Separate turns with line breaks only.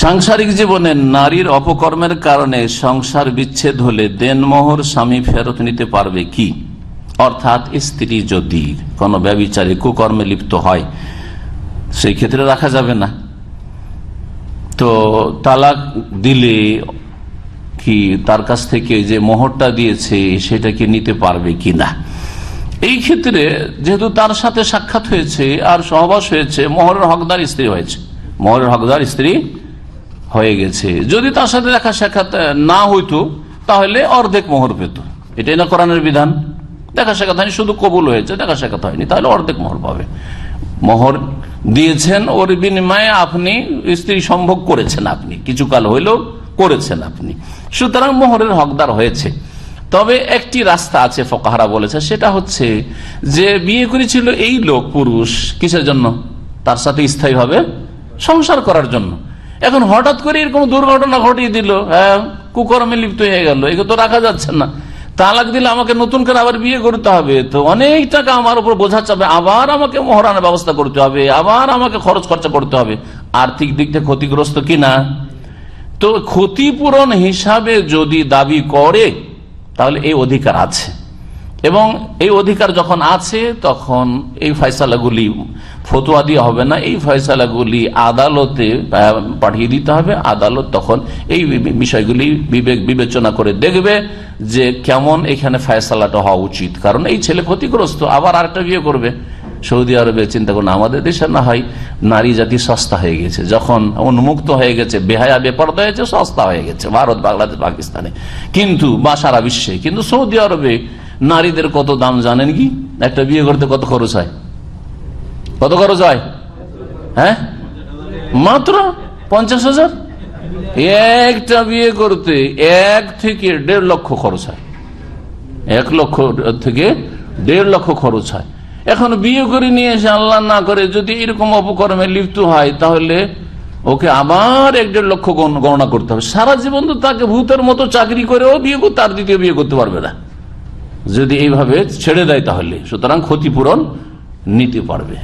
সাংসারিক জীবনে নারীর অপকর্মের কারণে সংসার বিচ্ছেদ হলে দেনমোহর স্বামী ফেরত নিতে পারবে কি? অর্থাৎ স্ত্রী যদি কোনো ব্যবিচারে কুকর্মে লিপ্ত হয়, সেই ক্ষেত্রে রাখা যাবে না। তো তালাক দিলে কি তার কাছ থেকে যে মোহরটা দিয়েছে সেটা কি নিতে পারবে কি না? এই ক্ষেত্রে যেহেতু তার সাথে সাক্ষাৎ হয়েছে আর সহবাস হয়েছে, মোহরের হকদার স্ত্রী হয়েছে। মোহরের হকদার স্ত্রী হয়ে গেছে। যদি তার সাথে দেখা সাক্ষাৎ না হইতো, তাহলে অর্ধেক মোহর পেত। এটাই না কোরআনের বিধান? দেখা সাক্ষাৎ হয়নি, শুধু কবুল হয়েছে, দেখা সাক্ষাৎ হয়নি, তাহলে অর্ধেক মোহর পাবে। মোহর দিয়েছেন, ওর বিনিময়ে আপনি স্ত্রী সম্ভোগ করেছেন আপনি কিছু কাল হইলেও করেছেন আপনি। সুতরাং মোহরের হকদার হয়েছে। তবে একটি রাস্তা আছে, ফকাহারা বলেছে, সেটা হচ্ছে যে বিয়ে করেছিল এই লোক, পুরুষ, কিসের জন্য? তার সাথে স্থায়ীভাবে সংসার করার জন্য। এখন হঠাৎ করে এরকম দুর্ঘটনা ঘটিয়ে দিল হ্যাঁ কুকর্মে লিপ্ত হয়ে গেল এগুলো তো রাখা যাচ্ছে না। তালাক দিলে আমাকে নতুন করে আবার বিয়ে করতে হবে, তো অনেক টাকা আমার উপর বোঝা চাবে আবার আমাকে মহরানের ব্যবস্থা করতে হবে, আবার আমাকে খরচ খরচা করতে হবে। আর্থিক দিক থেকে ক্ষতিগ্রস্ত কিনা? তো ক্ষতিপূরণ হিসাবে যদি দাবি করে, তাহলে এই অধিকার আছে। এবং এই অধিকার যখন আছে, তখন এই ফয়সালাগুলি ফতুয়া দিয়ে হবে না। এই ফয়সালাগুলি আদালতে পাঠিয়ে দিতে হবে। আদালত তখন এই বিষয়গুলি বিবেক, বিবেচনা করে দেখবে যে কেমন এখানে ফয়সালাটা হওয়া উচিত। কারণ এই ছেলে ক্ষতিগ্রস্ত, আবার আরেকটা বিয়ে করবে। সৌদি আরবে চিন্তা করুন, আমাদের দেশে না হয় নারী জাতি সস্তা হয়ে গেছে। যখন উন্মুক্ত হয়ে গেছে, বেহায়া, বেপরদা হয়েছে, সস্তা হয়ে গেছে। ভারত, বাংলাদেশ, পাকিস্তানে। কিন্তু বা সারা বিশ্বে, কিন্তু সৌদি আরবে নারীদের কত দাম জানেন কি? একটা বিয়ে করতে কত খরচ হয়? কত খরচ হয়? হ্যাঁ? মাত্র পঞ্চাশ হাজার? একটা বিয়ে করতে এক থেকে দেড় লক্ষ খরচ হয়। এক লক্ষ থেকে দেড় লক্ষ খরচ হয়। এখন বিয়ে করে নিয়ে এসে আল্লাহ না করে যদি এরকম অপকর্মে লিপ্ত হয়, তাহলে ওকে আবার এক দেড় লক্ষ গণ- গণনা করতে হবে। সারা জীবন তো তাকে ভূতের মতো চাকরি করেও বিয়ে আর দ্বিতীয় বিয়ে করতে পারবে না। যদি এইভাবে ছেড়ে দেয় তাহলে সুতরাং ক্ষতিপূরণ নিতে পারবে।